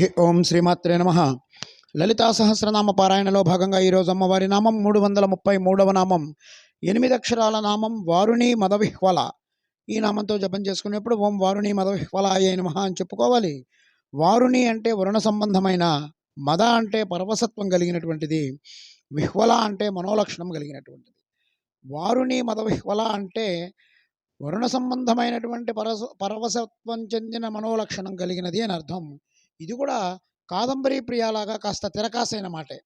హి ఓం శ్రీమాత్రే నమ. లలితా సహస్రనామ పారాయణలో భాగంగా ఈరోజు అమ్మవారి నామం మూడు వందల ముప్పై మూడవ నామం. ఎనిమిది అక్షరాల నామం వారుణి మదవిహ్వల. ఈ నామంతో జపం చేసుకునేప్పుడు ఓం వారుణి మదవిహ్వల అయ్యే నమ అని చెప్పుకోవాలి. వారుణి అంటే వరుణ సంబంధమైన మద అంటే పరవసత్వం కలిగినటువంటిది విహ్వల అంటే మనోలక్షణం కలిగినటువంటిది. వారుణి మదవిహ్వల అంటే వరుణ సంబంధమైనటువంటి పరస పరవసత్వం చెందిన మనోలక్షణం కలిగినది అని అర్థం. ఇది కూడా కాదంబరి ప్రియాలాగా కాస్త తిరకాసైన మాటే.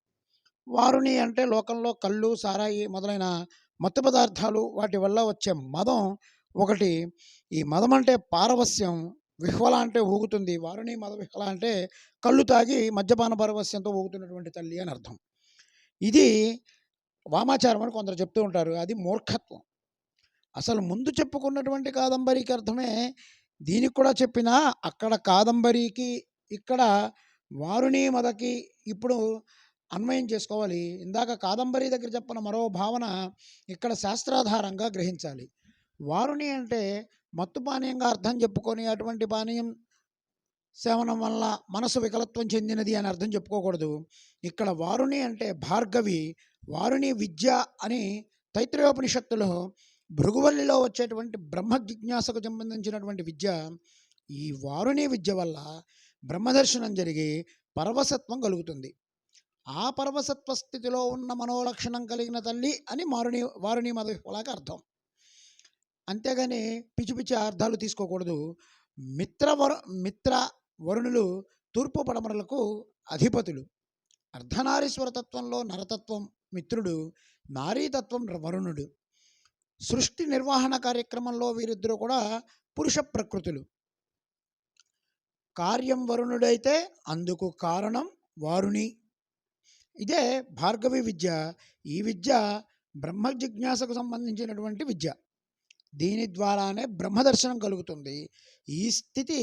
వారుని అంటే లోకంలో కళ్ళు సారాయి మొదలైన మత్తు పదార్థాలు వాటి వల్ల వచ్చే మదం ఒకటి. ఈ మదం అంటే పారవస్యం విహ్వల అంటే ఊగుతుంది. వారుని మద విహ్వల అంటే కళ్ళు తాగి మద్యపాన పారవస్యంతో ఊగుతున్నటువంటి తల్లి అని అర్థం. ఇది వామాచారం అని కొందరు చెప్తూ ఉంటారు. అది మూర్ఖత్వం. అసలు ముందు చెప్పుకున్నటువంటి కాదంబరికి అర్థమే దీనికి కూడా చెప్పినా అక్కడ కాదంబరికి ఇక్కడ వారుని మదకి ఇప్పుడు అన్వయం చేసుకోవాలి. ఇందాక కాదంబరి దగ్గర చెప్పిన మరో భావన ఇక్కడ శాస్త్రాధారంగా గ్రహించాలి. వారుని అంటే మత్తు పానీయంగా అర్థం చెప్పుకొని అటువంటి పానీయం సేవనం వల్ల మనసు వికలత్వం చెందినది అని అర్థం చెప్పుకోకూడదు. ఇక్కడ వారుని అంటే భార్గవి వారుని విద్య అని తైత్రయోపనిషత్తులో భృగువల్లిలో వచ్చేటువంటి బ్రహ్మ జిజ్ఞాసకు సంబంధించినటువంటి విద్య ఈ వారుని విద్య వల్ల బ్రహ్మదర్శనం జరిగి పరవసత్వం కలుగుతుంది. ఆ పరవసత్వ స్థితిలో ఉన్న మనోలక్షణం కలిగిన తల్లి అని మారుని వారుని మదవిహ్వలాకి అర్థం. అంతేగాని పిచ్చి పిచ్చి అర్థాలు తీసుకోకూడదు. మిత్ర వరు మిత్ర వరుణులు తూర్పు పడమరలకు అధిపతులు. అర్ధనారీశ్వర తత్వంలో నరతత్వం మిత్రుడు నారీతత్వం వరుణుడు. సృష్టి నిర్వహణ కార్యక్రమంలో వీరిద్దరూ కూడా పురుష ప్రకృతులు. కార్యం వరుణుడైతే అందుకు కారణం వారుని ఇదే భార్గవి విద్య. ఈ విద్య బ్రహ్మ జిజ్ఞాసకు సంబంధించినటువంటి విద్య. దీని ద్వారానే బ్రహ్మదర్శనం కలుగుతుంది. ఈ స్థితి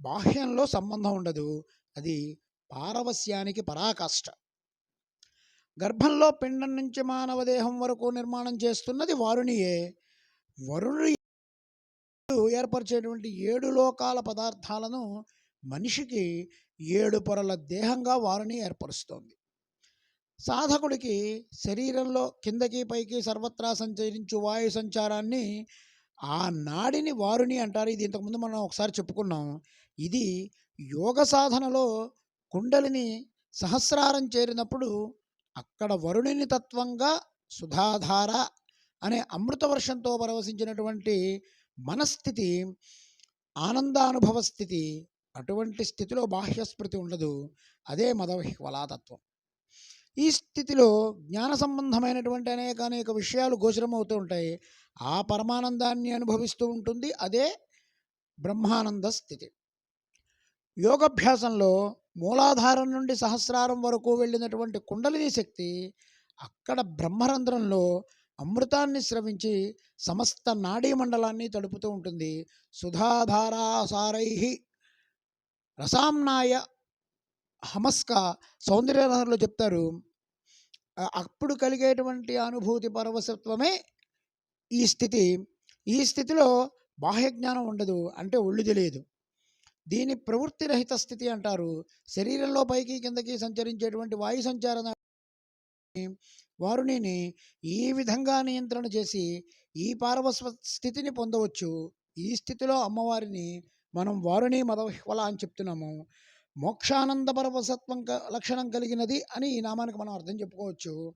బాహ్యంలో సంబంధం ఉండదు. అది పారవస్యానికి పరాకాష్ట. గర్భంలో పిండం నుంచి మానవ దేహం వరకు నిర్మాణం చేస్తున్నది వారునియే వరుణుడు ఏర్పరిచేటువంటి ఏడు లోకాల పదార్థాలను మనిషికి ఏడు పొరల దేహంగా వారిని ఏర్పరుస్తోంది. సాధకుడికి శరీరంలో కిందకి పైకి సర్వత్రా సంచరించు వాయు సంచారాన్ని ఆ నాడిని వారుని అంటారు. ఇది ఇంతకుముందు మనం ఒకసారి చెప్పుకున్నాం. ఇది యోగ సాధనలో కుండలిని సహస్రారం చేరినప్పుడు అక్కడ వరుణిని తత్వంగా సుధాధార అనే అమృతవర్షంతో పరవశించినటువంటి మనస్థితి ఆనందానుభవ స్థితి అటువంటి స్థితిలో బాహ్యస్మృతి ఉండదు. అదే మదవిహ్వలాతత్వం. ఈ స్థితిలో జ్ఞాన సంబంధమైనటువంటి అనేక అనేక విషయాలు గోచరమవుతూ ఉంటాయి. ఆ పరమానందాన్ని అనుభవిస్తూ ఉంటుంది. అదే బ్రహ్మానంద స్థితి. యోగభ్యాసంలో మూలాధారం నుండి సహస్రారం వరకు వెళ్ళినటువంటి కుండలిని శక్తి అక్కడ బ్రహ్మరంధ్రంలో అమృతాన్ని స్రవించి సమస్త నాడీ మండలాన్ని తడుపుతూ ఉంటుంది. సుధాధారాసారై రసాంనాయ హమస్క సౌందర్యలహరిలో చెప్తారు అప్పుడు కలిగేటువంటి అనుభూతి పరవశత్వమే ఈ స్థితి. ఈ స్థితిలో బాహ్య జ్ఞానం ఉండదు అంటే ఒళ్ళు తెలియదు దీని ప్రవృత్తి రహిత స్థితి అంటారు. శరీరంలో పైకి కిందకి సంచరించేటువంటి వాయు సంచారం వారునిని ఈ విధంగా నియంత్రణ చేసి ఈ పారవస్వ స్థితిని పొందవచ్చు. ఈ స్థితిలో అమ్మవారిని మనం వారుని మదవిహ్వల అని చెప్తున్నాము. మోక్షానంద పరవసత్వం క- లక్షణం కలిగినది అని ఈ నామానికి మనం అర్థం చెప్పుకోవచ్చు.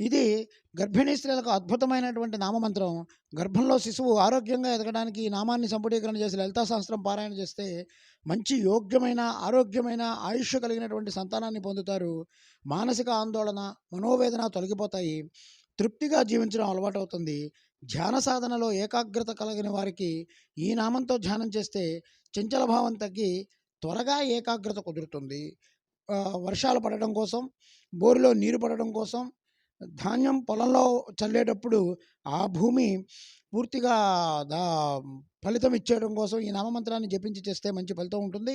ఇది గర్భిణీ స్త్రీలకు అద్భుతమైనటువంటి నామమంత్రం. గర్భంలో శిశువు ఆరోగ్యంగా ఎదగడానికి ఈ నామాన్ని సంపుటీకరణ చేసి లలితా శాస్త్రం పారాయణ చేస్తే మంచి యోగ్యమైన ఆరోగ్యమైన ఆయుష్ కలిగినటువంటి సంతానాన్ని పొందుతారు. మానసిక ఆందోళన మనోవేదన తొలగిపోతాయి. తృప్తిగా జీవించడం అలవాటు అవుతుంది ధ్యాన సాధనలో ఏకాగ్రత కలిగిన వారికి ఈ నామంతో ధ్యానం చేస్తే చంచల భావం తగ్గి త్వరగా ఏకాగ్రత కుదురుతుంది. వర్షాలు పడడం కోసం బోరులో నీరు పడడం కోసం ధాన్యం పొలంలో చల్లేటప్పుడు ఆ భూమి పూర్తిగా దా ఫలితం ఇచ్చేయడం కోసం ఈ నామమంత్రాన్ని జపించి చేస్తే మంచి ఫలితం ఉంటుంది.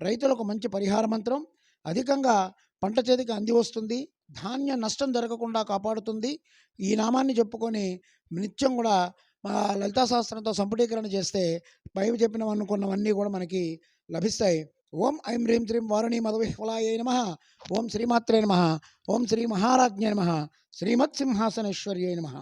రైతులకు మంచి పరిహార మంత్రం. అధికంగా పంట చేతికి అంది వస్తుంది ధాన్య నష్టం జరగకుండా కాపాడుతుంది. ఈ నామాన్ని చెప్పుకొని నిత్యం కూడా మా లలితా శాస్త్రంతో సంపుటీకరణ చేస్తే పై చెప్పిన అనుకున్నవన్నీ కూడా మనకి లభిస్తాయి. ఓం ఐం హ్రీం శ్రీం వారుణి మధువిహ్వలాయ నమ. ఓం శ్రీమాత్రే నమ. ఓం శ్రీ మహారాజ్ఞే నమ. శ్రీమత్సింహాసనేశ్వర్యై నమ.